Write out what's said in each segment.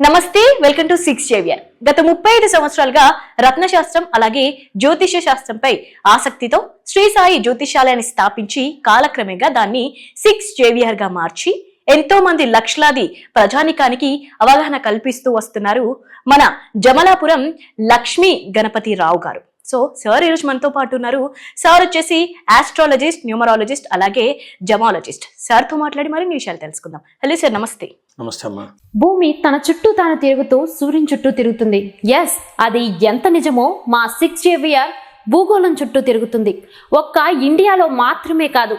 నమస్తే welcome to six Xavier. గత ముప్పై ఐదు సంవత్సరాలుగా రత్నశాస్త్రం అలాగే జ్యోతిష్య శాస్త్రంపై ఆసక్తితో శ్రీ సాయి జ్యోతిషాలయాన్ని స్థాపించి కాలక్రమేగా దాన్ని సిక్స్ జేవియర్గా మార్చి ఎంతో మంది లక్షలాది ప్రజానికానికి అవగాహన కల్పిస్తూ వస్తున్నారు మన జమలాపురం లక్ష్మీ గణపతి రావు గారు. సో సార్ ఈరోజు మనతో పాటు ఉన్నారు. సార్ వచ్చేసి ఆస్ట్రాలజిస్ట్ న్యూమరాలజిస్ట్ అలాగే జమాలజిస్ట్ సార్తో మాట్లాడి మరిన్ని విషయాలు తెలుసుకుందాం. హలో సార్ నమస్తే. నమస్తే అమ్మా. భూమి తన చుట్టూ తాను తిరుగుతూ సూర్యుని చుట్టూ తిరుగుతుంది. ఎస్ అది ఎంత నిజమో మా సిక్స్ జేవియర్ భూగోళం చుట్టూ తిరుగుతుంది. ఒక్క ఇండియాలో మాత్రమే కాదు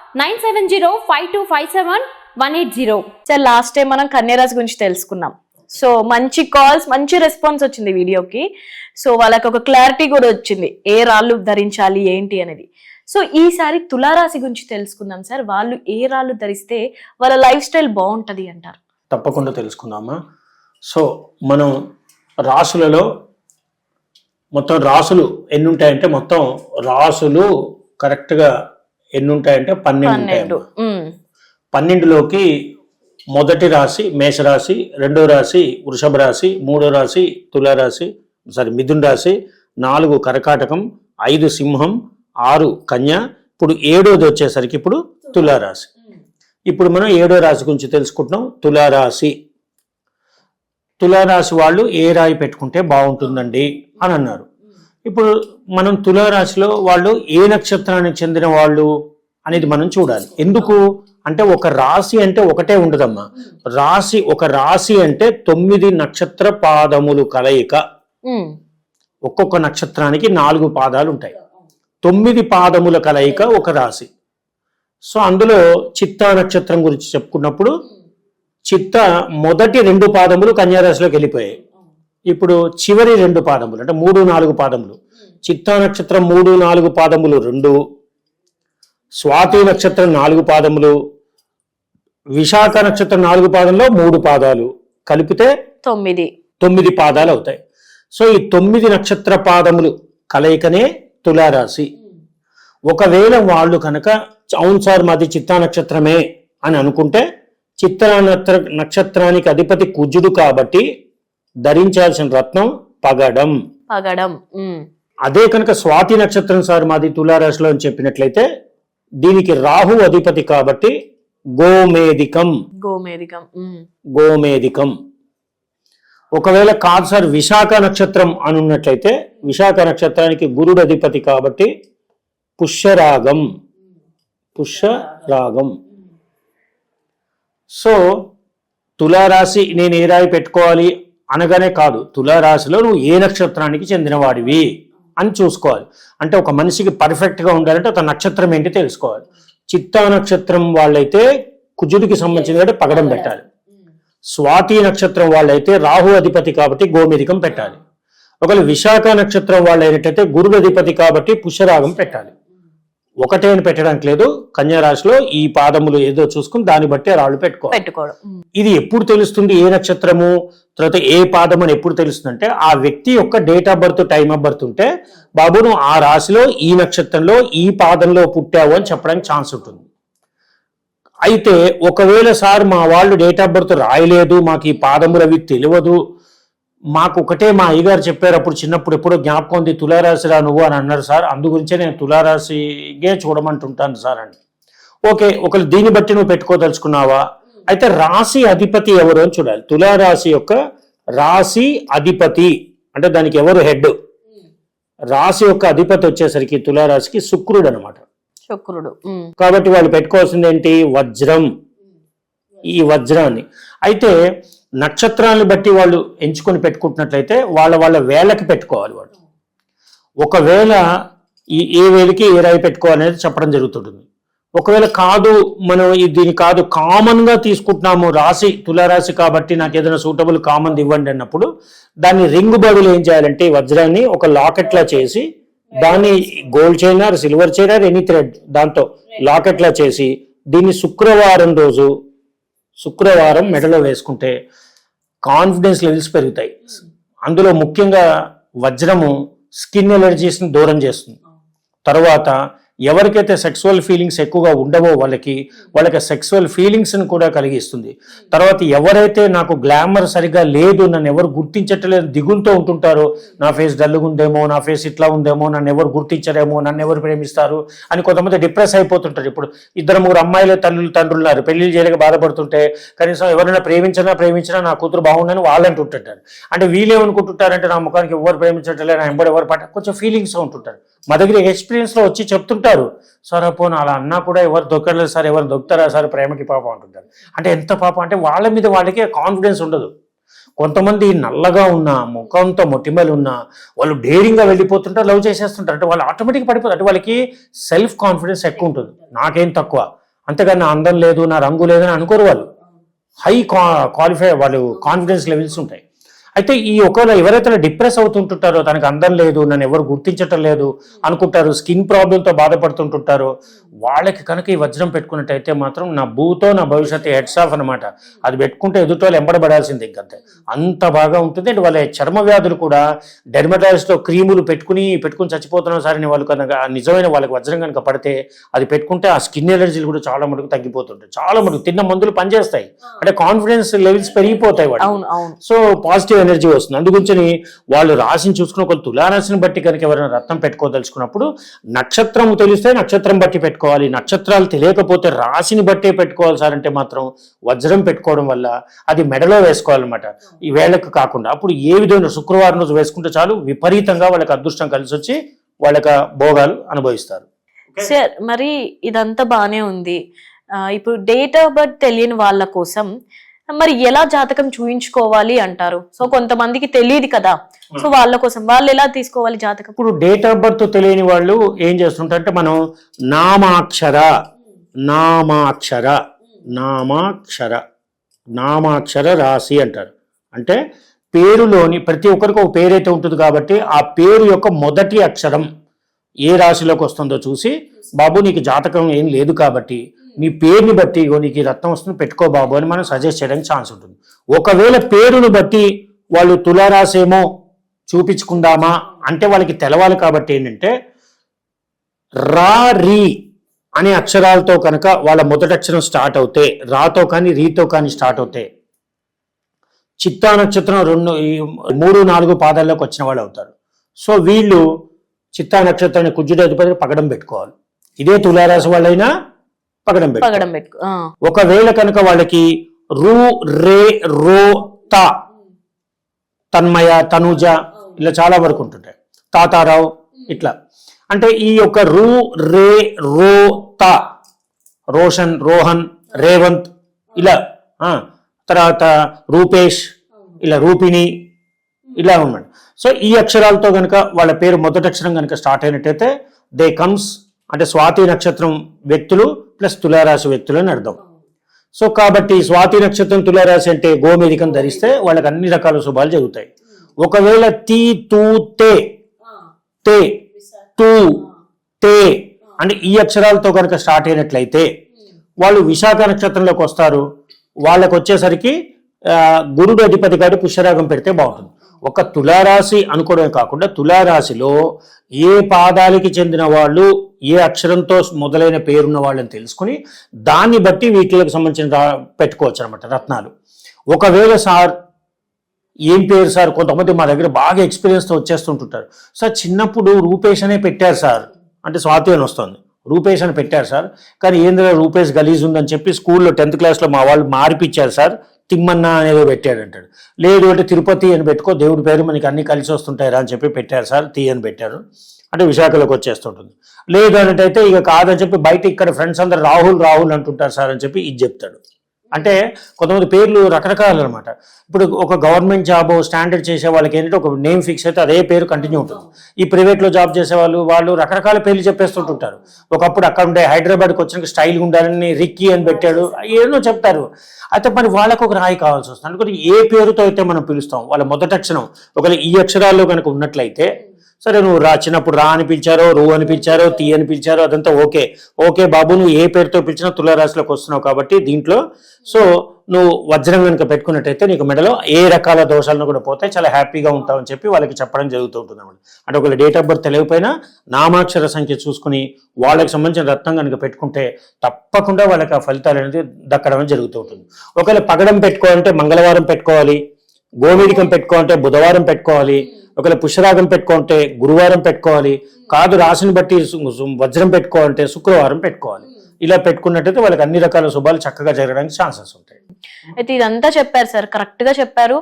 nine seven zero five two five seven one eight zero. Sir last time మనం కన్యారాజు గురించి తెలుసుకున్నాం. సో మంచి కాల్స్ మంచి రెస్పాన్స్ వచ్చింది వీడియోకి. సో వాళ్ళకి ఒక క్లారిటీ కూడా వచ్చింది. ఏ రాళ్ళు ధరించాలి ఏంటి అనేది. సో ఈసారి తులారాశి గురించి తెలుసుకుందాం సార్. వాళ్ళు ఏ రాళ్ళు ధరిస్తే వాళ్ళ లైఫ్ స్టైల్ బాగుంటది అంటారు. తప్పకుండా తెలుసుకుందామా? సో మనం రాసులలో మొత్తం రాసులు ఎన్ని ఉంటాయంటే మొత్తం రాసులు కరెక్ట్గా ఎన్ని ఉంటాయంటే పన్నెండు. పన్నెండులోకి మొదటి రాశి మేషరాశి రెండో రాశి వృషభ రాశి మూడో రాశి తులారాశి సారీ మిథున్ రాశి నాలుగు కర్కాటకం ఐదు సింహం ఆరు కన్య ఇప్పుడు ఏడోది వచ్చేసరికి ఇప్పుడు తులారాశి ఇప్పుడు మనం ఏడో రాశి గురించి తెలుసుకుంటున్నాం తులారాశి తులారాశి వాళ్ళు ఏ రాయి పెట్టుకుంటే బాగుంటుందండి అని అన్నారు. ఇప్పుడు మనం తులారాశిలో వాళ్ళు ఏ నక్షత్రానికి చెందిన వాళ్ళు అనేది మనం చూడాలి. ఎందుకు? అంటే ఒక రాశి అంటే ఒకటే ఉండదమ్మా. రాశి ఒక రాశి అంటే తొమ్మిది నక్షత్ర పాదములు కలయిక. ఒక్కొక్క నక్షత్రానికి నాలుగు పాదాలు ఉంటాయి. తొమ్మిది పాదముల కలయిక ఒక రాశి. సో అందులో చిత్తా నక్షత్రం గురించి చెప్పుకున్నప్పుడు చిత్త మొదటి రెండు పాదములు కన్యారాశిలోకి వెళ్ళిపోయాయి. ఇప్పుడు చివరి రెండు పాదములు అంటే మూడు నాలుగు పాదములు. చిత్తా నక్షత్రం మూడు నాలుగు పాదములు రెండు స్వాతి నక్షత్రం నాలుగు పాదములు విశాఖ నక్షత్రం నాలుగు పాదంలో మూడు పాదాలు కలిపితే తొమ్మిది. తొమ్మిది పాదాలు అవుతాయి. సో ఈ తొమ్మిది నక్షత్ర పాదములు కలయికనే తులారాశి. ఒకవేళ వాళ్ళు కనుక అవును సార్ మాది చిత్తా నక్షత్రమే అని అనుకుంటే చిత్తా నక్షత్ర నక్షత్రానికి అధిపతి కుజుడు కాబట్టి ధరించాల్సిన రత్నం పగడం. పగడం. అదే కనుక స్వాతి నక్షత్రం సార్ మాది తులారాశిలో అని చెప్పినట్లయితే దీనికి రాహు అధిపతి కాబట్టి గోమేదికం గోమేదికం గోమేదికం ఒకవేళ కాదు సార్ విశాఖ నక్షత్రం అని ఉన్నట్లయితే విశాఖ నక్షత్రానికి గురుడు అధిపతి కాబట్టి పుష్యరాగం. పుష్యరాగం. సో తులారాశి నేను ఏ రాయి పెట్టుకోవాలి అనగానే కాదు తులారాశిలో నువ్వు ఏ నక్షత్రానికి చెందినవాడివి అని చూసుకోవాలి. అంటే ఒక మనిషికి పర్ఫెక్ట్గా ఉండాలంటే ఒక నక్షత్రం ఏంటి తెలుసుకోవాలి. చిత్తా నక్షత్రం వాళ్ళైతే కుజుడికి సంబంధించిన పగడం పెట్టాలి. స్వాతి నక్షత్రం వాళ్ళైతే రాహు అధిపతి కాబట్టి గోమేధికం పెట్టాలి. ఒకవేళ విశాఖ నక్షత్రం వాళ్ళు అయినట్టయితే గురువు అధిపతి కాబట్టి పుష్యరాగం పెట్టాలి. ఒకటే అని పెట్టడానికి లేదు. కన్యా రాశిలో ఈ పాదములు ఏదో చూసుకుని దాన్ని బట్టి రాళ్ళు పెట్టుకోవాలి. పెట్టుకోవడం. ఇది ఎప్పుడు తెలుస్తుంది? ఏ నక్షత్రము? తర్వాత ఏ పాదం అని ఎప్పుడు తెలుస్తుంది అంటే ఆ వ్యక్తి యొక్క date of birth time of birth ఉంటే బాబు నువ్వు ఆ రాశిలో ఈ నక్షత్రంలో ఈ పాదంలో పుట్టావు అని చెప్పడానికి ఛాన్స్ ఉంటుంది. అయితే ఒకవేళ సార్ మా వాళ్ళు డేట్ ఆఫ్ బర్త్ రాయలేదు మాకు ఈ పాదములు అవి తెలియదు మాకు ఒకటే మా అయ్యగారు చెప్పారు అప్పుడు చిన్నప్పుడు ఎప్పుడో జ్ఞాపకం ఉంది తులారాశిరా నువ్వు అని అన్నారు సార్. అందు గురించే నేను తులారాశిగే చూడమంటుంటాను సార్ అని. ఓకే ఒకవేళ దీన్ని బట్టి నువ్వు పెట్టుకోదలుచుకున్నావా? అయితే రాశి అధిపతి ఎవరు అని చూడాలి. తులారాశి యొక్క రాశి అధిపతి అంటే దానికి ఎవరు హెడ్? రాశి యొక్క అధిపతి వచ్చేసరికి తులారాశికి శుక్రుడు అనమాట శుక్రుడు. కాబట్టి వాళ్ళు పెట్టుకోవాల్సింది ఏంటి వజ్రం. ఈ వజ్రాన్ని. అయితే నక్షత్రాలను బట్టి వాళ్ళు ఎంచుకొని పెట్టుకుంటున్నట్లయితే వాళ్ళ వాళ్ళ వేళ్ళకి పెట్టుకోవాలి వాళ్ళు. ఒకవేళ ఈ ఏ వేలికి ఏ రాయి పెట్టుకోవాలనేది చెప్పడం జరుగుతుంటుంది. ఒకవేళ కాదు మనం దీని కాదు కామన్గా తీసుకుంటున్నాము రాశి తులారాశి కాబట్టి నాకు ఏదైనా సూటబుల్ కామన్ ఇవ్వండి అన్నప్పుడు దాన్ని రింగ్ బదులు ఏం చేయాలంటే ఈ వజ్రాన్ని ఒక లాకెట్ లా చేసి దాన్ని gold chain or silver chain or any thread దాంతో లాకెట్ లా చేసి దీన్ని శుక్రవారం రోజు శుక్రవారం మెడలో వేసుకుంటే కాన్ఫిడెన్స్ లెవెల్స్ పెరుగుతాయి. అందులో ముఖ్యంగా వజ్రము స్కిన్ ఎలర్జీస్ని దూరం చేస్తుంది. తర్వాత ఎవరికైతే సెక్సువల్ ఫీలింగ్స్ ఎక్కువగా ఉండవో వాళ్ళకి వాళ్ళకి సెక్సువల్ ఫీలింగ్స్ని కూడా కలిగిస్తుంది. తర్వాత ఎవరైతే నాకు గ్లామర్ సరిగా లేదు నన్ను ఎవరు గుర్తించట్లేదు దిగులతో ఉంటుంటారో నా ఫేస్ డల్గా ఉందేమో నా ఫేస్ ఇట్లా ఉందేమో నన్ను ఎవరు గుర్తించరేమో నన్ను ఎవరు ప్రేమిస్తారు అని కొంతమంది డిప్రెస్ అయిపోతుంటారు. ఇప్పుడు ఇద్దరు ముగ్గురు అమ్మాయిలు తల్లులు తండ్రులు ఉన్నారు పెళ్ళి చేయలేక బాధపడుతుంటే కనీసం ఎవరైనా ప్రేమించినా ప్రేమించినా నా కూతురు బాగుందని వాళ్ళు అంటుంటుంటారు అంటే వీళ్ళేమనుకుంటుంటారంటే నా ముఖానికి ఎవరు ప్రేమించట్లేదు నా ఎంబడి ఎవరు పట్ట కొంచెం ఫీలింగ్స్ ఉంటుంటారు. మా దగ్గర ఎక్స్పీరియన్స్లో వచ్చి చెప్తుంటారు. సార్ పోను అలా అన్నా కూడా ఎవరు దొక్కలేదు సార్ ఎవరు దొక్కుతారా సార్ ప్రేమకి పాపం అంటుంటారు. అంటే ఎంత పాపం? అంటే వాళ్ళ మీద వాళ్ళకే కాన్ఫిడెన్స్ ఉండదు. కొంతమంది నల్లగా ఉన్న ముఖంతో మొటిమలు ఉన్న వాళ్ళు డేరింగ్గా వెళ్ళిపోతుంటారు లవ్ చేసేస్తుంటారు. అంటే వాళ్ళు ఆటోమేటిక్ పడిపోతారు. అంటే వాళ్ళకి సెల్ఫ్ కాన్ఫిడెన్స్ ఎక్కువ ఉంటుంది. నాకేం తక్కువ. అంతేగాని నా అందం లేదు నా రంగు లేదని అనుకోరు వాళ్ళు. హై క్వాలిఫై వాళ్ళు కాన్ఫిడెన్స్ లెవెల్స్ ఉంటాయి. అయితే ఈ ఒకవేళ ఎవరైతే డిప్రెస్ అవుతుంటుంటారో తనకు అందం లేదు నన్ను ఎవరు గుర్తించటం లేదు అనుకుంటారు స్కిన్ ప్రాబ్లంతో బాధపడుతుంటుంటారు వాళ్ళకి కనుక ఈ వజ్రం పెట్టుకున్నట్టయితే మాత్రం నా భూతో నా భవిష్యత్తు హెడ్స్ ఆఫ్ అనమాట అది పెట్టుకుంటే ఎదుటి వాళ్ళు ఎంబడబడాల్సిందే ఇంకంతే అంత బాగా ఉంటుంది. అండ్ వాళ్ళ చర్మ వ్యాధులు కూడా డెర్మటాలజిస్ట్లో క్రీములు పెట్టుకుని పెట్టుకుని చచ్చిపోతున్నారు సార్ అని వాళ్ళు కనుక నిజమైన వాళ్ళకి వజ్రం కనుక పడితే అది పెట్టుకుంటే ఆ స్కిన్ ఎలర్జీలు కూడా చాలా మటుకు తగ్గిపోతుంటాయి. చాలా మటుకు తిన్న మందులు పనిచేస్తాయి. అంటే కాన్ఫిడెన్స్ లెవెల్స్ పెరిగిపోతాయి వాళ్ళు సో పాజిటివ్ ఎనర్జీ వస్తుంది. అందుగురించి వాళ్ళు రాశిని చూసుకుని ఒక తులారాశిని బట్టి కనుక ఎవరైనా రత్నం పెట్టుకోదలుచుకున్నప్పుడు నక్షత్రం తెలిస్తే నక్షత్రం బట్టి పెట్టుకోవాలి నక్షత్రాలు తెలియకపోతే రాశిని బట్టే పెట్టుకోవాలి సార్ అంటే మాత్రం వజ్రం పెట్టుకోవడం వల్ల అది మెడలో వేసుకోవాలన్నమాట. ఈ వేళకు కాకుండా. అప్పుడు ఏ విధమైన శుక్రవారం రోజు వేసుకుంటే చాలు విపరీతంగా వాళ్ళకి అదృష్టం కలిసి వచ్చి వాళ్ళకి భోగాలు అనుభవిస్తారు. సార్ మరి ఇదంతా బానే ఉంది. ఇప్పుడు డేట్ ఆఫ్ బర్త్ తెలియని వాళ్ళ కోసం మరి ఎలా జాతకం చూయించుకోవాలి అంటారు? సో కొంతమందికి తెలియదు కదా. సో వాళ్ళ కోసం వాళ్ళు ఎలా తీసుకోవాలి జాతకం? ఇప్పుడు డేట్ ఆఫ్ బర్త్ తెలియని వాళ్ళు ఏం చేస్తుంటారంటే మనం నామాక్షర నామాక్షర నామాక్షర నామాక్షర రాశి అంటారు. అంటే పేరులోని ప్రతి ఒక్కరికి ఒక పేరైతే ఉంటుంది కాబట్టి ఆ పేరు యొక్క మొదటి అక్షరం ఏ రాశిలోకి వస్తుందో చూసి బాబు నీకు జాతకం ఏం లేదు కాబట్టి నీ పేరుని బట్టి నీకు ఈ రత్నం వస్తుంది పెట్టుకో బాబు అని మనం సజెస్ట్ చేయడానికి ఛాన్స్ ఉంటుంది. ఒకవేళ పేరును బట్టి వాళ్ళు తులారాసేమో చూపించుకుందామా అంటే వాళ్ళకి తెలవాలి కాబట్టి ఏంటంటే రా రీ అనే అక్షరాలతో కనుక వాళ్ళ మొదటి అక్షరం స్టార్ట్ అవుతే రాతో కానీ రీతో కానీ స్టార్ట్ అవుతే చిత్తా నక్షత్రం రెండు మూడు నాలుగు పాదాల్లోకి వచ్చిన వాళ్ళు అవుతారు. సో వీళ్ళు చిత్తా నక్షత్రాన్ని కుజుడు అధిపతి పగడం పెట్టుకోవాలి. ఇదే తులారాశి వాళ్ళైనా పగడం పగడం పెట్టుకో ఒకవేళ కనుక వాళ్ళకి రు రే రో త తన్మయ తనుజ ఇలా చాలా వరకు ఉంటుంటాయి. తాతారావు ఇట్లా. అంటే ఈ యొక్క రు రే రో త రోషన్ రోహన్ రేవంత్ ఇలా తర్వాత రూపేష్ ఇలా రూపిణి ఇలా ఉన్నాడు. సో ఈ అక్షరాలతో కనుక వాళ్ళ పేరు మొదటి అక్షరం కనుక స్టార్ట్ అయినట్టయితే దే కమ్స్ అంటే స్వాతి నక్షత్రం వ్యక్తులు ప్లస్ తులారాశి వ్యక్తులు అని అర్థం. సో కాబట్టి స్వాతి నక్షత్రం తులారాశి అంటే గోమేధికం ధరిస్తే వాళ్ళకి అన్ని రకాల శుభాలు జరుగుతాయి. ఒకవేళ తీ తూ తే తే తూ తే అంటే ఈ అక్షరాలతో కనుక స్టార్ట్ అయినట్లయితే వాళ్ళు విశాఖ నక్షత్రంలోకి వస్తారు. వాళ్ళకి వచ్చేసరికి గురుడు అధిపతి గారు పుష్యరాగం పెడితే బాగుంటుంది. ఒక తులారాశి అనుకోవడమే కాకుండా తులారాశిలో ఏ పాదాలకి చెందిన వాళ్ళు ఏ అక్షరంతో మొదలైన పేరున్న వాళ్ళని తెలుసుకుని దాన్ని బట్టి వీటికి సంబంధించిన పెట్టుకోవచ్చు అనమాట రత్నాలు. ఒకవేళ సార్ ఏం పేరు సార్? కొంతమంది మా దగ్గర బాగా ఎక్స్పీరియన్స్తో వచ్చేస్తుంటుంటారు. సార్ చిన్నప్పుడు రూపేష్ అనే పెట్టారు సార్. అంటే స్వాతి అని వస్తుంది. రూపేష్ అని పెట్టారు సార్. కానీ ఏంద్ర రూపేష్ గలీజ్ ఉందని చెప్పి స్కూల్లో టెన్త్ క్లాస్లో మా వాళ్ళు మార్పిచ్చారు సార్. తిమ్మన్న అనేదో పెట్టాడు అంటాడు లేదు అంటే తిరుపతి అని పెట్టుకో దేవుడి పేరు మనకి అన్ని కలిసి వస్తుంటాయి అని చెప్పి పెట్టారు సార్ తీ అని పెట్టారు. అంటే విశాఖలోకి వచ్చేస్తుంటుంది. లేదు అన్నట్టయితే ఇక కాదని చెప్పి బయట ఇక్కడ ఫ్రెండ్స్ అందరు రాహుల్ రాహుల్ అంటుంటారు సార్ అని చెప్పి ఇది చెప్తాడు. అంటే కొంతమంది పేర్లు రకరకాలు అనమాట ఇప్పుడు ఒక గవర్నమెంట్ జాబ్ స్టాండర్డ్ చేసే వాళ్ళకి ఏంటంటే ఒక నేమ్ ఫిక్స్ అయితే అదే పేరు కంటిన్యూ ఉంటుంది. ఈ ప్రైవేట్లో జాబ్ చేసే వాళ్ళు వాళ్ళు రకరకాల పేర్లు చెప్పేస్తుంటుంటారు. ఒకప్పుడు అక్కడ ఉండే హైదరాబాద్కి వచ్చిన స్టైల్గా ఉండాలని రిక్కీ అని పెట్టాడు ఏదో చెప్తారు. అయితే మరి వాళ్ళకు ఒక రాయి కావాల్సి వస్తుంది. అందుకని ఏ పేరుతో అయితే మనం పిలుస్తాం వాళ్ళ మొదటి అక్షరం ఒకవేళ ఈ అక్షరాల్లో కనుక ఉన్నట్లయితే సరే నువ్వు రా. చిన్నప్పుడు రా అని పిలిచారో రూ అని పిలిచారో తీ అని పిలిచారో అదంతా ఓకే. ఓకే బాబు నువ్వు ఏ పేరుతో పిలిచినా తులారాశిలోకి వస్తున్నావు కాబట్టి దీంట్లో. సో నువ్వు వజ్రం కనుక పెట్టుకున్నట్టయితే నీకు మెడలో ఏ రకాల దోషాలను కూడా పోతే చాలా హ్యాపీగా ఉంటావు అని చెప్పి వాళ్ళకి చెప్పడం జరుగుతుంటుంది అనమాట అంటే ఒకవేళ డేట్ ఆఫ్ బర్త్ తెలియకపోయినా నామాక్షర సంఖ్య చూసుకుని వాళ్ళకి సంబంధించిన రత్నం కనుక పెట్టుకుంటే తప్పకుండా వాళ్ళకి ఆ ఫలితాలు అనేది దక్కడం జరుగుతూ ఉంటుంది ఒకవేళ పగడం పెట్టుకోవాలంటే మంగళవారం పెట్టుకోవాలి గోమీడికం పెట్టుకోవాలంటే బుధవారం పెట్టుకోవాలి ఒకవేళ పుష్యరాగం పెట్టుకుంటే గురువారం పెట్టుకోవాలి. కాదు రాశిని బట్టి వజ్రం పెట్టుకోవాలంటే శుక్రవారం పెట్టుకోవాలి. ఇలా పెట్టుకున్నట్టయితే వాళ్ళకి అన్ని రకాల శుభాలు చక్కగా జరగడానికి ఛాన్సెస్ ఉంటాయి. అయితే ఇదంతా చెప్పారు సార్. కరెక్ట్గా చెప్పారు.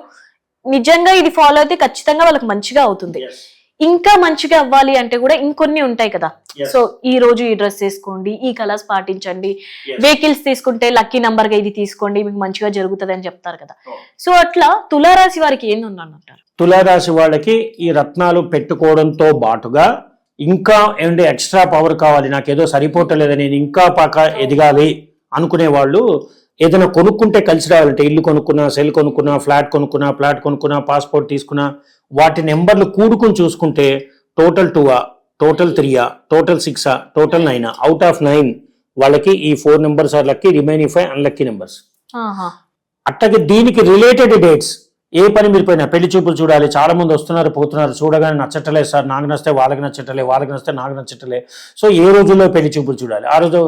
నిజంగా ఇది ఫాలో అయితే ఖచ్చితంగా వాళ్ళకి మంచిగా అవుతుంది. ఇంకా మంచిగా అవ్వాలి అంటే కూడా ఇంకొన్ని ఉంటాయి కదా. సో ఈ రోజు ఈ డ్రెస్ వేసుకోండి ఈ కలర్స్ పాటించండి. వెహికల్స్ తీసుకుంటే లక్కీ నంబర్గా ఇది తీసుకోండి మీకు మంచిగా జరుగుతుంది అని చెప్తారు కదా. సో అట్లా తులారాశి వారికి ఏంది అంటారు తులారాశి వాళ్ళకి ఈ రత్నాలు పెట్టుకోవడంతో బాటుగా ఇంకా ఏంటి ఎక్స్ట్రా పవర్ కావాలి నాకేదో సరిపోవట్లేదు నేను ఇంకా పాక ఎదగాలి అనుకునే వాళ్ళు ఏదైనా కొనుక్కుంటే కలిసి రావాలంటే ఇల్లు కొనుక్కున్నా సెల్ కొనుక్కున్నా ఫ్లాట్ కొనుక్కున్నా ఫ్లాట్ కొనుక్కున్నా పాస్పోర్ట్ తీసుకున్నా వాటి నెంబర్లు కూడుకుని చూసుకుంటే టోటల్ టూవా టోటల్ త్రీయా టోటల్ సిక్సా టోటల్ నైనా అవుట్ ఆఫ్ నైన్ వాళ్ళకి ఈ four numbers are lucky remaining five unlucky numbers ఆహా. అట్టగే దీనికి రిలేటెడ్ డేట్స్ ఏ పని మీరు పోయినా పెళ్ళి చూపులు చూడాలి చాలా మంది వస్తున్నారు పోతున్నారు చూడగానే నచ్చట్లే సార్ నాకు నచ్చితే వాళ్ళకి నచ్చట్లే వాళ్ళకి నచ్చితే నాకు నచ్చట్లే. సో ఏ రోజుల్లో పెళ్ళి చూపులు చూడాలి? ఆ రోజు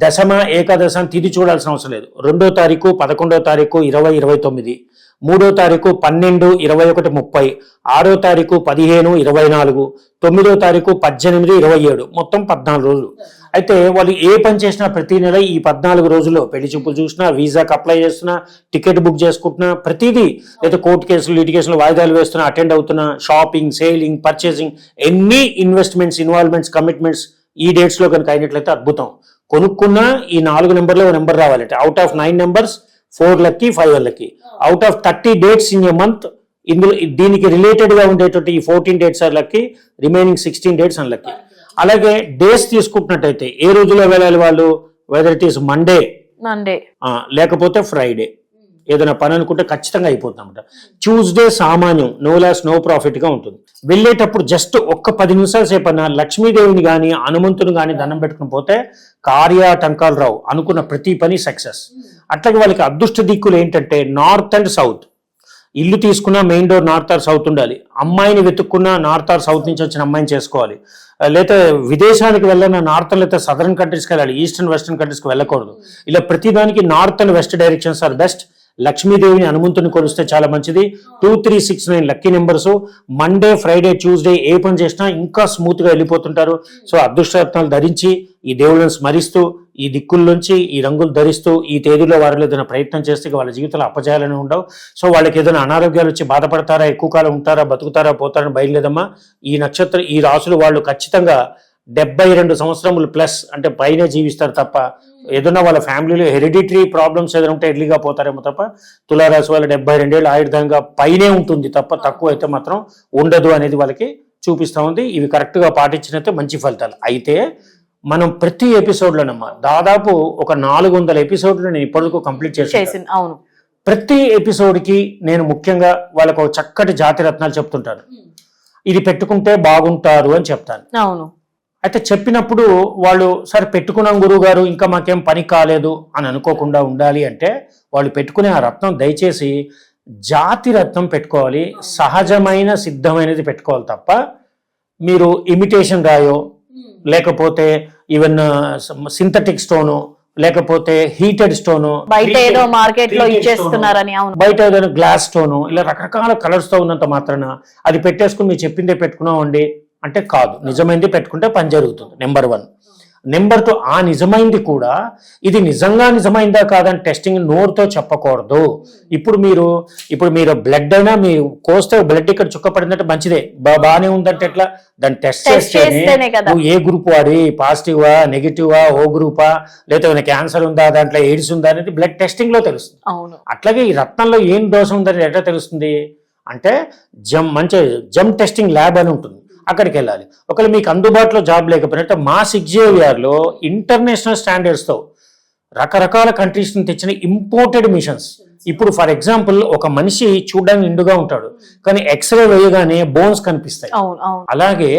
దశమ ఏకాదశ తిది చూడాల్సిన అవసరం లేదు. రెండో తారీఖు పదకొండో తారీఖు ఇరవై ఇరవై తొమ్మిది. మూడో తారీఖు పన్నెండు ఇరవై ఒకటి ముప్పై ఆరో తారీఖు పదిహేను ఇరవై నాలుగు తొమ్మిదో తారీఖు పద్దెనిమిది ఇరవై ఏడు. మొత్తం పద్నాలుగు రోజులు. అయితే వాళ్ళు ఏ పని చేసినా ప్రతి నెల ఈ పద్నాలుగు రోజుల్లో పెళ్ళి చూపులు చూసినా వీసాకి అప్లై చేస్తున్నా టికెట్ బుక్ చేసుకుంటున్నా ప్రతిదీ లేదా కోర్టు కేసులు లిటిగేషన్లు వాయిదాలు వేస్తున్నా అటెండ్ అవుతున్నా షాపింగ్ సేలింగ్ పర్చేసింగ్ ఎన్ని ఇన్వెస్ట్మెంట్స్ ఇన్వాల్వ్మెంట్స్ కమిట్మెంట్స్ ఈ డేట్స్లో కనుక అయినట్లయితే అద్భుతం. కొనుక్కున్నా ఈ నాలుగు నెంబర్లో నెంబర్ రావాలంటే out of nine numbers four lucky five lucky out of thirty dates in a month ఇందులో దీనికి రిలేటెడ్గా ఉండేటువంటి ఈ fourteen dates are lucky remaining sixteen dates unlucky అలాగే డేస్ తీసుకుంటున్నట్టయితే ఏ రోజులో వెళ్ళాలి వాళ్ళు? Whether it is Monday Monday లేకపోతే ఫ్రైడే ఏదైనా పని అనుకుంటే ఖచ్చితంగా అయిపోతుందన్నమాట. ట్యూస్డే సామాన్యం నో లాస్ నో ప్రాఫిట్గా ఉంటుంది. వెళ్ళేటప్పుడు జస్ట్ ఒక్క పది నిమిషాల సేపు అన్న లక్ష్మీదేవిని కానీ హనుమంతుని కానీ దండం పెట్టుకుని పోతే కార్యాటంకాలు రావు. అనుకున్న ప్రతి పని సక్సెస్ అట్లాగే వాళ్ళకి అదృష్ట దిక్కులు ఏంటంటే నార్త్ అండ్ సౌత్ ఇల్లు తీసుకున్నా main door north or south ఉండాలి. అమ్మాయిని వెతుక్కున్నా నార్త్ ఆర్ సౌత్ నుంచి వచ్చిన అమ్మాయిని చేసుకోవాలి. లేకపోతే విదేశానికి వెళ్ళిన నార్త్ లేకపోతే సదరన్ కంట్రీస్కి వెళ్ళాలి. ఈస్టర్న్ వెస్టర్న్ కంట్రీస్కి వెళ్ళకూడదు. ఇలా ప్రతిదానికి north and west directions are best లక్ష్మీదేవిని హనుమంతుని కొలిస్తే చాలా మంచిది. Two three six nine lucky numbers Monday Friday Tuesday ఏ పని చేసినా ఇంకా స్మూత్గా వెళ్ళిపోతుంటారు. సో అదృష్టరత్నాలు ధరించి ఈ దేవుళ్ళని స్మరిస్తూ ఈ దిక్కుల్లోంచి ఈ రంగులు ధరిస్తూ ఈ తేదీలో వారిలో ఏదైనా ప్రయత్నం చేస్తే వాళ్ళ జీవితంలో అపజయాలని ఉండవు. సో వాళ్ళకి ఏదైనా అనారోగ్యాలు వచ్చి బాధపడతారా ఎక్కువ కాలం ఉంటారా బతుకుతారా పోతారని బయలుదేరమ్మా ఈ నక్షత్రం ఈ రాసులు వాళ్ళు ఖచ్చితంగా డెబ్బై రెండు సంవత్సరములు ప్లస్ అంటే పైనే జీవిస్తారు తప్ప ఏదైనా వాళ్ళ ఫ్యామిలీలో హెరిడిటరీ ప్రాబ్లమ్స్ ఏదైనా ఉంటే ఎర్లీగా పోతారేమో తప్ప తులారాశి వాళ్ళ డెబ్బై రెండేళ్ళు ఆయుర్దంగా పైనే ఉంటుంది తప్ప తక్కువ అయితే మాత్రం ఉండదు అనేది వాళ్ళకి చూపిస్తా ఉంది. ఇవి కరెక్ట్గా పాటించినైతే మంచి ఫలితాలు. అయితే మనం ప్రతి ఎపిసోడ్లోనమ్మా దాదాపు ఒక నాలుగు వందల ఎపిసోడ్లు నేను ఇప్పటివరకు కంప్లీట్ చేసి చేసింది అవును. ప్రతి ఎపిసోడ్కి నేను ముఖ్యంగా వాళ్ళకు ఒక చక్కటి జాతి రత్నాలు చెప్తుంటాను ఇది పెట్టుకుంటే బాగుంటారు అని చెప్తాను. అవును. అయితే చెప్పినప్పుడు వాళ్ళు సరే పెట్టుకున్నాం గురువు గారు ఇంకా మాకేం పని కాలేదు అని అనుకోకుండా ఉండాలి అంటే వాళ్ళు పెట్టుకునే ఆ రత్నం దయచేసి జాతి రత్నం పెట్టుకోవాలి సహజమైన సిద్ధమైనది పెట్టుకోవాలి తప్ప మీరు ఇమిటేషన్ రాయో లేకపోతే ఈవెన్ సింథటిక్ స్టోను లేకపోతే హీటెడ్ స్టోను బయట ఏదో మార్కెట్లో ఇచ్చేస్తున్నారని అవును. బయట ఏదైనా గ్లాస్ స్టోను ఇలా రకరకాల కలర్స్తో ఉన్నంత మాత్రాన అది పెట్టేసుకుని మీరు చెప్పిందే పెట్టుకున్నామండి అంటే కాదు నిజమైంది పెట్టుకుంటే పని జరుగుతుంది నెంబర్ వన్ నెంబర్ టూ ఆ నిజమైంది కూడా ఇది నిజంగా నిజమైందా కాదని టెస్టింగ్ నోరుతో చెప్పకూడదు. ఇప్పుడు మీరు ఇప్పుడు మీరు బ్లడ్ అయినా మీరు కోస్తే బ్లడ్ ఇక్కడ చుక్క పడిందంటే మంచిదే. బా- బాగానే ఉందంటే ఎట్లా? దాన్ని టెస్ట్ చేస్తేనే. నువ్వు ఏ గ్రూప్ వాడి? పాజిటివా నెగిటివా ఓ గ్రూపా లేకపోతే క్యాన్సర్ ఉందా? దాంట్లో ఎయిడ్స్ ఉందా? అనేది బ్లడ్ టెస్టింగ్లో తెలుస్తుంది. అట్లాగే ఈ రత్నంలో ఏం దోషం ఉందని ఎట్లా తెలుస్తుంది? అంటే జమ్ మంచి జమ్ టెస్టింగ్ ల్యాబ్ అని ఉంటుంది. అక్కడికి వెళ్ళాలి ఒకవేళ మీకు అందుబాటులో జాబ్ లేకపోయినట్టు మా సిగ్జేవిఆర్లో ఇంటర్నేషనల్ స్టాండర్డ్స్తో రకరకాల కంట్రీస్ నుంచి తెచ్చిన ఇంపోర్టెడ్ మిషన్స్. ఇప్పుడు ఫర్ ఎగ్జాంపుల్ ఒక మనిషి చూడడానికి నిండుగా ఉంటాడు. కానీ ఎక్స్రే వేయగానే బోన్స్ కనిపిస్తాయి. అలాగే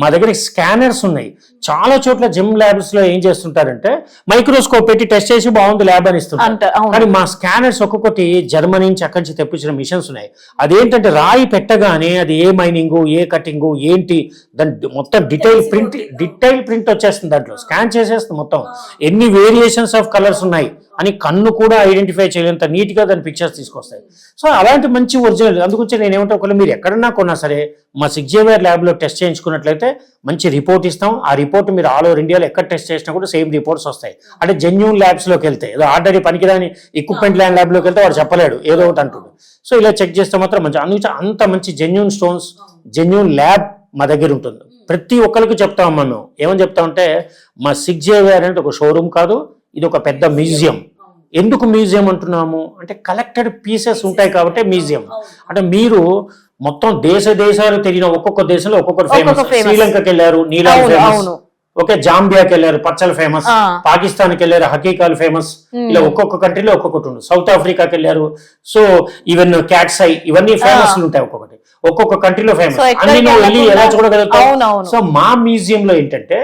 మా దగ్గర స్కానర్స్ ఉన్నాయి. చాలా చోట్ల జిమ్ ల్యాబ్స్లో ఏం చేస్తుంటారంటే మైక్రోస్కోప్ పెట్టి టెస్ట్ చేసి బాగుంది ల్యాబ్ అని ఇస్తుంటారు. కానీ మా స్కానర్స్ ఒక్కొక్కటి జర్మనీ నుంచి అక్కడి నుంచి తెప్పించిన మిషన్స్ ఉన్నాయి. అదేంటంటే రాయి పెట్టగానే అది ఏ మైనింగ్ ఏ కటింగ్ ఏంటి దాని మొత్తం డీటెయిల్ ప్రింట్ డీటెయిల్ ప్రింట్ వచ్చేస్తుంది దాంట్లో. స్కాన్ చేసేస్తుంది మొత్తం. ఎన్ని వేరియేషన్స్ ఆఫ్ కలర్స్ ఉన్నాయి అని కన్ను కూడా ఐడెంటిఫై చేయలేంత నీట్గా దాని పిక్చర్స్ తీసుకొస్తాయి. సో అలాంటి మంచి ఒరిజినల్ అందుగురించి నేను ఏమంటే ఒకవేళ మీరు ఎక్కడన్నా కొన్నా సరే మా సిగ్జేవియర్ ల్యాబ్లో టెస్ట్ చేయించుకున్నట్లయితే మంచి రిపోర్ట్ ఇస్తాం. ఆ రిపోర్ట్ మీరు ఆల్ ఓవర్ ఇండియాలో ఎక్కడ టెస్ట్ చేసినా కూడా సేమ్ రిపోర్ట్స్ వస్తాయి. అంటే జెన్యూన్ ల్యాబ్స్లోకి వెళ్తే ఏదో ఆర్డరీ పనికిరాని ఎక్విప్మెంట్ ల్యాండ్ ల్యాబ్లోకి వెళ్తే వాడు చెప్పలేడు ఏదో ఒకటి అంటుడు. సో ఇలా చెక్ చేస్తే మాత్రం మంచి అందుకే అంత మంచి జెన్యూన్ స్టోన్స్ జెన్యూన్ ల్యాబ్ మా దగ్గర ఉంటుంది. ప్రతి ఒక్కరికి చెప్తాం మనం. ఏమని చెప్తామంటే మా సిగ్జేవియర్ అనేది ఒక షోరూమ్ కాదు ఇది ఒక పెద్ద మ్యూజియం ఎందుకు మ్యూజియం అంటున్నాము? అంటే కలెక్టెడ్ పీసెస్ ఉంటాయి కాబట్టి మ్యూజియం అంటే మీరు మొత్తం దేశ దేశాలు తిరిగిన ఒక్కొక్క దేశంలో ఒక్కొక్కరు ఫేమస్. శ్రీలంకకి వెళ్ళారు నీలాలు ఫేమస్. ఓకే జాంబియాకి వెళ్ళారు పచ్చలు ఫేమస్. పాకిస్తాన్కి వెళ్ళారు హకీకాలు ఫేమస్ ఇలా ఒక్కొక్క కంట్రీలో ఒక్కొక్కటి ఉంది సౌత్ ఆఫ్రికాకి వెళ్ళారు సో ఈవెన్ క్యాట్స్ ఇవన్నీ ఫేమస్ ఉంటాయి ఒక్కొక్కటి. ఒక్కొక్క కంట్రీలో ఫేమస్ అన్ని నువ్వు వెళ్ళి ఎలా చూడగలుగుతావు. సో మా మ్యూజియం లో ఏంటంటే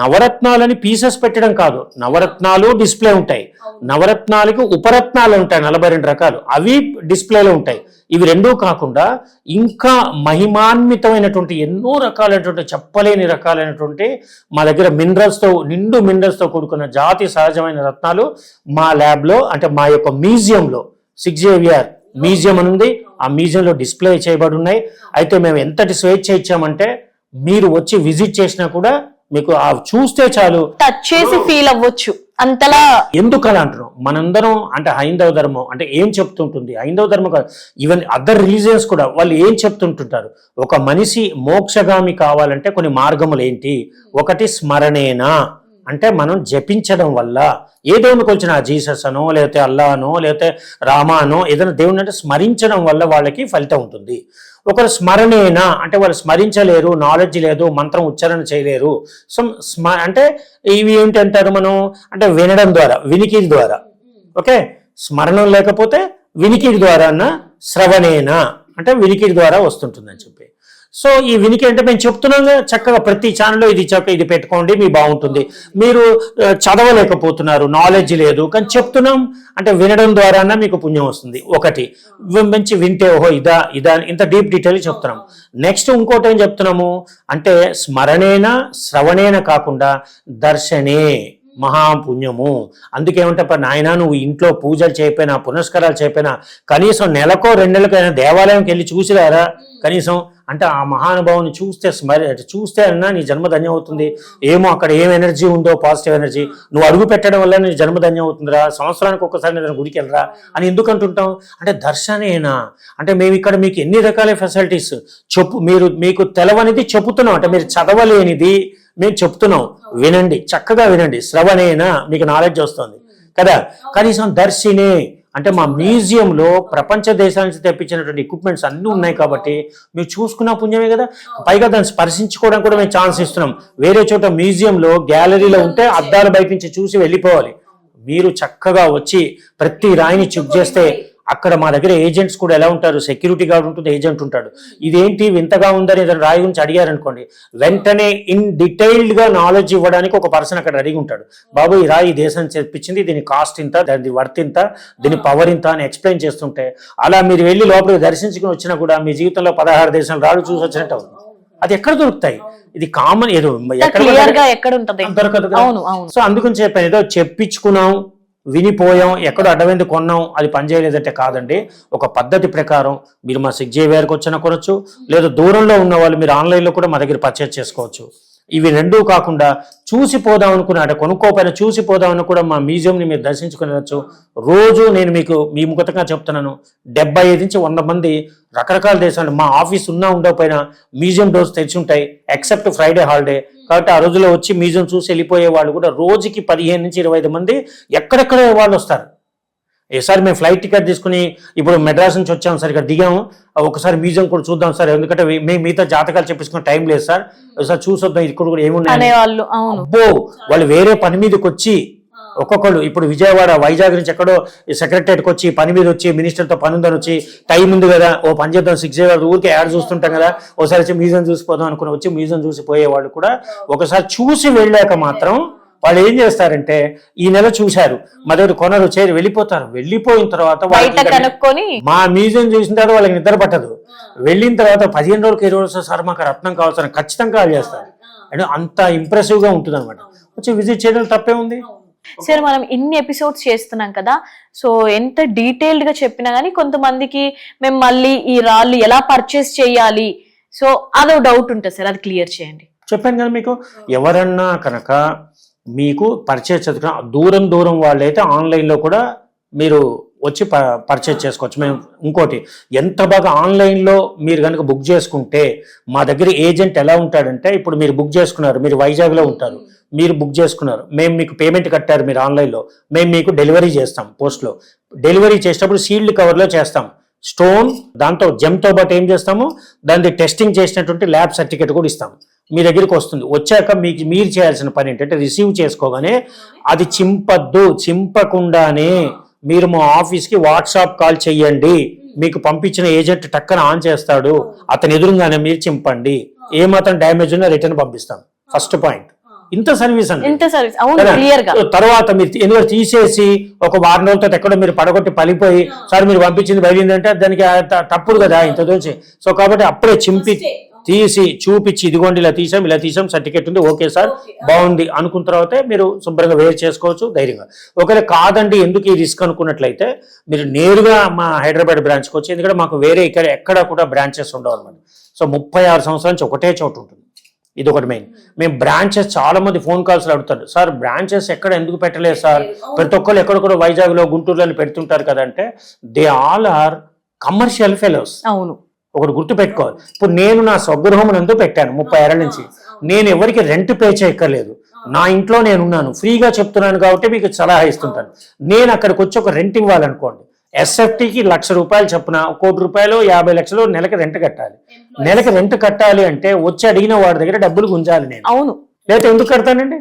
నవరత్నాలని పీసెస్ పెట్టడం కాదు. నవరత్నాలు డిస్ప్లే ఉంటాయి. నవరత్నాలకి ఉపరత్నాలు ఉంటాయి నలభై రెండు రకాలు. అవి డిస్ప్లేలో ఉంటాయి. ఇవి రెండూ కాకుండా ఇంకా మహిమాన్వితమైనటువంటి ఎన్నో రకాలైనటువంటి చెప్పలేని రకాలైనటువంటి మా దగ్గర మినరల్స్తో నిండు మినరల్స్తో కూడుకున్న జాతి సహజమైన రత్నాలు మా ల్యాబ్లో అంటే మా యొక్క మ్యూజియంలో సిక్స్ జేవిఆర్ మ్యూజియం అని ఉంది. ఆ మ్యూజియంలో డిస్ప్లే చేయబడి ఉన్నాయి. అయితే మేము ఎంతటి స్వేచ్ఛ ఇచ్చామంటే మీరు వచ్చి విజిట్ చేసినా కూడా మీకు ఆ చూస్తే చాలు. టచ్ చేసి ఫీల్ అవ్వచ్చు. అంతలా ఎందుకు అలా అంటున్నాం మనందరం అంటే హైందవ ధర్మం అంటే ఏం చెప్తుంటుంది? హైందవ ధర్మం కాదు. ఈవెన్ అదర్ రిలీజియన్స్ కూడా వాళ్ళు ఏం చెప్తుంటుంటారు? ఒక మనిషి మోక్షగామి కావాలంటే కొన్ని మార్గములు ఏంటి? ఒకటి స్మరణేనా? అంటే మనం జపించడం వల్ల ఏ దేవునికి వచ్చిన జీసస్ అనో లేకపోతే అల్లానో లేకపోతే రామానో ఏదైనా దేవుని అంటే స్మరించడం వల్ల వాళ్ళకి ఫలితం ఉంటుంది. ఒకరు స్మరణేనా అంటే వాళ్ళు స్మరించలేరు నాలెడ్జ్ లేదు మంత్రం ఉచ్చారణ చేయలేరు. సో స్మ అంటే ఇవి ఏంటి అంటారు మనం? అంటే వినడం ద్వారా వినికిడి ద్వారా. ఓకే? స్మరణం లేకపోతే వినికిడి ద్వారా శ్రవణేనా? అంటే వినికిడి ద్వారా వస్తుంటుందని చెప్పి. సో ఈ వినికి అంటే మేము చెప్తున్నాం చక్కగా ప్రతి ఛానల్లో ఇది చక్క ఇది పెట్టుకోండి మీ బాగుంటుంది. మీరు చదవలేకపోతున్నారు నాలెడ్జ్ లేదు కానీ చెప్తున్నాం అంటే వినడం ద్వారానే మీకు పుణ్యం వస్తుంది. ఒకటి మంచి వింటే ఓహో ఇదా ఇదా అని ఇంత డీప్ డీటెయిల్ చెప్తున్నాం. నెక్స్ట్ ఇంకోటి ఏం చెప్తున్నాము? అంటే స్మరణేన శ్రవణేన కాకుండా దర్శనే మహాపుణ్యము. అందుకేమంటే నాయన నాయనా నువ్వు ఇంట్లో పూజలు చేయకపోయినా పునస్కారాలు చేయపోయినా కనీసం నెలకో రెండు నెలలకైనా దేవాలయంకి వెళ్ళి చూసిరారా? కనీసం అంటే ఆ మహానుభావుని చూస్తే స్మరి చూస్తే అన్నా నీ జన్మ ధన్యం అవుతుంది. ఏమో అక్కడ ఏం ఎనర్జీ ఉందో పాజిటివ్ ఎనర్జీ. నువ్వు అడుగు పెట్టడం వల్ల నీ జన్మ ధన్యం అవుతుందిరా. సంవత్సరానికి ఒక్కసారి నేను గుడికి వెళ్ళరా అని ఎందుకు అంటుంటాం అంటే దర్శనేనా? అంటే మేము ఇక్కడ మీకు ఎన్ని రకాల ఫెసిలిటీస్ చెప్పు మీరు మీకు తెలవనిది చెబుతున్నాం. అంటే మీరు చదవలేనిది మేము చెప్తున్నాం వినండి చక్కగా వినండి. శ్రవణేనా? మీకు నాలెడ్జ్ వస్తుంది. కదా? కనీసం దర్శినే. అంటే మా మ్యూజియంలో ప్రపంచ దేశాల నుంచి తెప్పించినటువంటి ఎక్విప్మెంట్స్ అన్నీ ఉన్నాయి కాబట్టి మీరు చూసుకున్న పుణ్యమే కదా. పైగా దాన్ని స్పర్శించుకోవడానికి కూడా మేము ఛాన్స్ ఇస్తున్నాం. వేరే చోట మ్యూజియంలో గ్యాలరీలో ఉంటే అద్దాల బయట నుంచి చూసి వెళ్ళిపోవాలి. మీరు చక్కగా వచ్చి ప్రతి రాయిని చెక్ చేస్తే అక్కడ మా దగ్గర ఏజెంట్స్ కూడా ఎలా ఉంటారు? సెక్యూరిటీ గార్డ్ ఉంటుంది ఏజెంట్ ఉంటాడు. ఇదేంటి? వింతగా ఉందని ఏదైనా రాయి గురించి అడిగారనుకోండి. వెంటనే ఇన్ డీటెయిల్డ్గా నాలెడ్జ్ ఇవ్వడానికి ఒక పర్సన్ అక్కడ అడిగి ఉంటాడు. బాబు ఈ రాయి దేశం చెప్పించింది దీని కాస్ట్ ఇంత దాని వర్త్ ఇంత దీని పవర్ ఇంత అని ఎక్స్ప్లెయిన్ చేస్తుంటే అలా మీరు వెళ్ళి లోపలికి దర్శించుకుని వచ్చినా కూడా మీ జీవితంలో పదహారు దేశాలు రాళ్ళు చూసి వచ్చినట్టు అవుతుంది. అది ఎక్కడ దొరుకుతాయి? ఇది కామన్ ఏదో ఎక్కడ దొరకదు సో అందుకని చెప్పాను ఏదో చెప్పించుకున్నాం. వినిపోయాం ఎక్కడో అడ్డమైంది కొన్నాం అది పనిచేయలేదంటే కాదండి. ఒక పద్ధతి ప్రకారం మీరు మా సిగ్జేవియర్కి వచ్చినా కొనొచ్చు లేదా దూరంలో ఉన్న వాళ్ళు మీరు ఆన్లైన్లో కూడా మా దగ్గర పర్చేజ్ చేసుకోవచ్చు. ఇవి రెండూ కాకుండా చూసిపోదాం అనుకున్న అంటే కొనుక్కోపోయినా చూసిపోదామని కూడా మా మ్యూజియంని మీరు దర్శించుకునవచ్చు రోజు నేను మీకు మీ ముఖతంగా చెప్తున్నాను. డెబ్బై ఐదు నుంచి వంద మంది రకరకాల దేశాలు మా ఆఫీస్ ఉన్నా ఉండకపోయినా మ్యూజియం డోర్స్ తెరిచి ఉంటాయి ఎక్సెప్ట్ ఫ్రైడే హాలిడే కాబట్టి ఆ రోజులో వచ్చి మ్యూజియం చూసి వెళ్ళిపోయే వాళ్ళు కూడా రోజుకి పదిహేను నుంచి ఇరవై ఐదు మంది ఎక్కడెక్కడ వాళ్ళు వస్తారు. ఈసారి మేము ఫ్లైట్ టికెట్ తీసుకుని ఇప్పుడు మెడ్రాస్ నుంచి వచ్చాం సార్ ఇక్కడ దిగాము. ఒకసారి మ్యూజియం కూడా చూద్దాం సార్ ఎందుకంటే మేము మిగతా జాతకాలు చెప్పించుకునే టైం లేదు సార్. ఒకసారి చూసొద్దాం ఇక్కడ కూడా ఏమున్నాయి అబ్బో వాళ్ళు వేరే పని మీదకి వచ్చి ఒక్కొక్కళ్ళు ఇప్పుడు విజయవాడ వైజాగ్ నుంచి ఎక్కడో సెక్రటరీకి వచ్చి పని మీద వచ్చి మినిస్టర్తో పని ఉందని వచ్చి టైం ఉంది కదా ఓ పని చేద్దాం సిక్స్ ఊరికే యాడ్ చూస్తుంటాం కదా ఒకసారి వచ్చి మ్యూజియం చూసిపోదాం అనుకుని వచ్చి మ్యూజియం చూసి పోయేవాళ్ళు కూడా ఒకసారి చూసి వెళ్ళాక మాత్రం వాళ్ళు ఏం చేస్తారంటే ఈ నెల చూశారు మా దగ్గర కొనరు చేరి వెళ్ళిపోతారు. వెళ్ళిపోయిన తర్వాత కనుక్కొని మా మ్యూజియం చూసిన తర్వాత వాళ్ళకి నిద్ర పట్టదు. వెళ్ళిన తర్వాత పదిహేను రోజులకి ఇరవై రోజులు సార్ మాకు రత్నం కావాల్సిన ఖచ్చితంగా కాల్ చేస్తారు. అంటే అంత ఇంప్రెసివ్గా ఉంటుంది అనమాట వచ్చి విజిట్ చేయడం తప్పే ఉంది. సార్ మనం ఇన్ని ఎపిసోడ్స్ చేస్తున్నాం కదా సో ఎంత డీటెయిల్డ్గా చెప్పినా గానీ కొంతమందికి మేము మళ్ళీ ఈ రాళ్ళు ఎలా పర్చేస్ చేయాలి సో అదో డౌట్ ఉంటుంది సార్ అది క్లియర్ చేయండి. చెప్పాను కదా మీకు ఎవరన్నా కనుక మీకు పర్చేజ్ చేసుకున్న దూరం దూరం వాళ్ళైతే ఆన్లైన్లో కూడా మీరు వచ్చి పర్చేజ్ చేసుకోవచ్చు. మేము ఇంకోటి ఎంత బాగా ఆన్లైన్లో మీరు కనుక బుక్ చేసుకుంటే మా దగ్గర ఏజెంట్ ఎలా ఉంటాడంటే ఇప్పుడు మీరు బుక్ చేసుకున్నారు మీరు వైజాగ్లో ఉంటారు మీరు బుక్ చేసుకున్నారు మేము మీకు పేమెంట్ కట్టారు మీరు ఆన్లైన్లో మేము మీకు డెలివరీ చేస్తాం పోస్ట్లో. డెలివరీ చేసేటప్పుడు సీల్డ్ కవర్లో చేస్తాం. స్టోన్ దాంతో జెమ్తో పాటు ఏం చేస్తాము? దాన్ని టెస్టింగ్ చేసినటువంటి ల్యాబ్ సర్టిఫికేట్ కూడా ఇస్తాం. మీ దగ్గరికి వస్తుంది. వచ్చాక మీకు మీరు చేయాల్సిన పని ఏంటంటే రిసీవ్ చేసుకోగానే అది చింపద్దు చింపకుండానే మీరు మా ఆఫీస్కి వాట్సాప్ కాల్ చెయ్యండి. మీకు పంపించిన ఏజెంట్ టక్కన ఆన్ చేస్తాడు. అతని ఎదురుగానే మీరు చింపండి. ఏమాత్రం డ్యామేజ్ ఉన్నా రిటర్న్ పంపిస్తాం. First point. ఇంత సర్వీస్ అండి. ఎంత సర్వీస్. అవును కదా? క్లియర్గా. సో తర్వాత మీరు ఎందుకంటే తీసేసి ఒక వారం రోజుల తర్వాత ఎక్కడో మీరు పడగొట్టి పలిపోయి సార్ మీరు పంపించింది బయలుదేరంటే దానికి తప్పుడు కదా ఇంత దూరం సో కాబట్టి అప్పుడే చింపి తీసి చూపించి ఇదిగోండి ఇలా తీసాం ఇలా తీసాం సర్టిఫికేట్ ఉంది ఓకే సార్ బాగుంది అనుకున్న తర్వాత మీరు శుభ్రంగా వేర్ చేసుకోవచ్చు ధైర్యంగా. ఒకవేళ కాదండి ఎందుకు ఈ రిస్క్ అనుకున్నట్లయితే మీరు నేరుగా మా హైదరాబాద్ బ్రాంచ్కి వచ్చి ఎందుకంటే మాకు వేరే ఇక్కడ ఎక్కడ కూడా బ్రాంచెస్ ఉండవు అనమాట. సో ముప్పై ఆరు సంవత్సరాల నుంచి ఒకటే చోటు ఉంటుంది. ఇది ఒకటి మెయిన్ మేము బ్రాంచెస్ చాలా మంది ఫోన్ కాల్స్ అడుగుతారు. సార్ బ్రాంచెస్ ఎక్కడ ఎందుకు పెట్టలేదు సార్? ప్రతి ఒక్కరు ఎక్కడెక్కడో వైజాగ్లో గుంటూరులో పెడుతుంటారు కదంటే they all are commercial fellows అవును. ఒకటి గుర్తు పెట్టుకోవాలి ఇప్పుడు నేను నా స్వగృహం నందు పెట్టాను ముప్పై ఏళ్ళ నుంచి. నేను ఎవరికి రెంట్ పే చేయక్కర్లేదు. నా ఇంట్లో నేను ఉన్నాను. ఫ్రీగా చెప్తున్నాను కాబట్టి మీకు సలహా ఇస్తుంటాను. నేను అక్కడికి వచ్చి ఒక రెంట్ ఇవ్వాలనుకోండి. ఎస్ఎఫ్టీకి లక్ష రూపాయలు చొప్పున కోటి రూపాయలు యాభై లక్షలు నెలకి రెంట్ కట్టాలి. నెలకి రెంట్ కట్టాలి అంటే వచ్చి అడిగిన వాడి దగ్గర డబ్బులు గుంజాలి నేను. అవును. లేకపోతే ఎందుకు కడతానండి?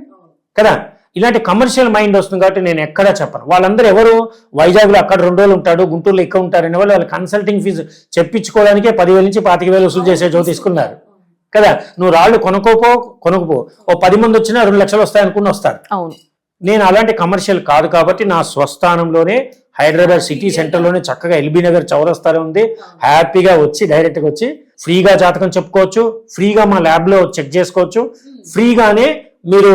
కదా? ఇలాంటి కమర్షియల్ మైండ్ వస్తుంది కాబట్టి నేను ఎక్కడా చెప్పను. వాళ్ళందరూ ఎవరు? వైజాగ్లో అక్కడ రెండు రోజులు ఉంటాడు గుంటూరులో ఇక్కడ ఉంటారు అనే వాళ్ళు వాళ్ళు కన్సల్టింగ్ ఫీజు చెప్పించుకోవడానికే పదివేల నుంచి పాతిక వేలు వసూలు చేసే చోటు తీసుకున్నారు. కదా? నువ్వు రాళ్ళు కొనుక్కోపో కొనుక్కుపో ఓ పది మంది వచ్చినా రెండు లక్షలు వస్తాయనుకుని వస్తారు. అవును. నేను అలాంటి కమర్షియల్ కాదు కాబట్టి నా స్వస్థానంలోనే హైదరాబాద్ సిటీ సెంటర్లోనే చక్కగా ఎల్బీ నగర్ చౌరస్తాలో ఉంది. హ్యాపీగా వచ్చి డైరెక్ట్గా వచ్చి ఫ్రీగా జాతకం చెప్పుకోవచ్చు ఫ్రీగా మా ల్యాబ్లో చెక్ చేసుకోవచ్చు. ఫ్రీగానే మీరు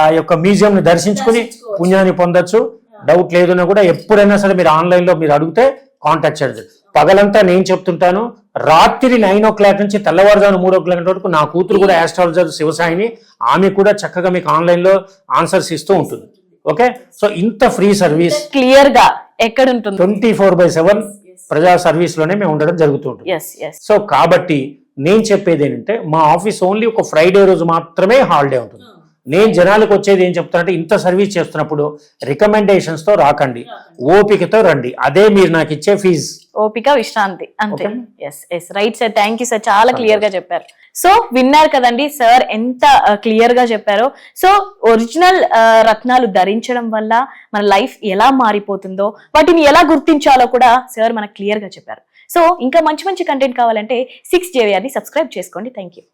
ఆ యొక్క మ్యూజియంని దర్శించుకుని పుణ్యాన్ని పొందొచ్చు. డౌట్ లేదన్నా కూడా ఎప్పుడైనా సరే మీరు ఆన్లైన్లో మీరు అడిగితే కాంటాక్ట్ చేయదు పగలంతా నేను చెప్తుంటాను రాత్రి నైన్ ఓ క్లాక్ నుంచి తెల్లవారుజాము మూడో క్లాక్ వరకు నా కూతురు కూడా ఆస్ట్రాలజర్ శివసాయిని ఆమె కూడా చక్కగా మీకు ఆన్లైన్లో ఆన్సర్స్ ఇస్తూ ఉంటుంది. ఓకే సో ఇంత ఫ్రీ సర్వీస్ క్లియర్గా ఎక్కడ ఉంటుంది? ట్వంటీ ఫోర్ బై సెవెన్ ప్రజా సర్వీస్లోనే మేము ఉండడం జరుగుతూ ఉంటుంది. సో కాబట్టి నేను చెప్పేది ఏంటంటే మా ఆఫీస్ ఓన్లీ ఒక ఫ్రైడే రోజు మాత్రమే హాలిడే ఉంటుంది. నేను జనాలకు వచ్చేది ఏం చెప్తానంటే ఇంత సర్వీస్ చేస్తున్నప్పుడు రికమెండేషన్స్తో రాకండి. ఓపికతో రండి. అదే మీరు నాకు ఇచ్చే ఫీజు ఓపిక విశ్రాంతి అంతే. Yes yes right sir thank you sir చాలా క్లియర్గా చెప్పారు. సో విన్నారు కదండి సార్ ఎంత క్లియర్గా చెప్పారో. సో ఒరిజినల్ రత్నాలు ధరించడం వల్ల మన లైఫ్ ఎలా మారిపోతుందో వాటిని ఎలా గుర్తించాలో కూడా సార్ మనకు క్లియర్గా చెప్పారు. సో ఇంకా మంచి మంచి కంటెంట్ కావాలంటే సిక్స్ జేవిఆర్ని సబ్స్క్రైబ్ చేసుకోండి. Thank you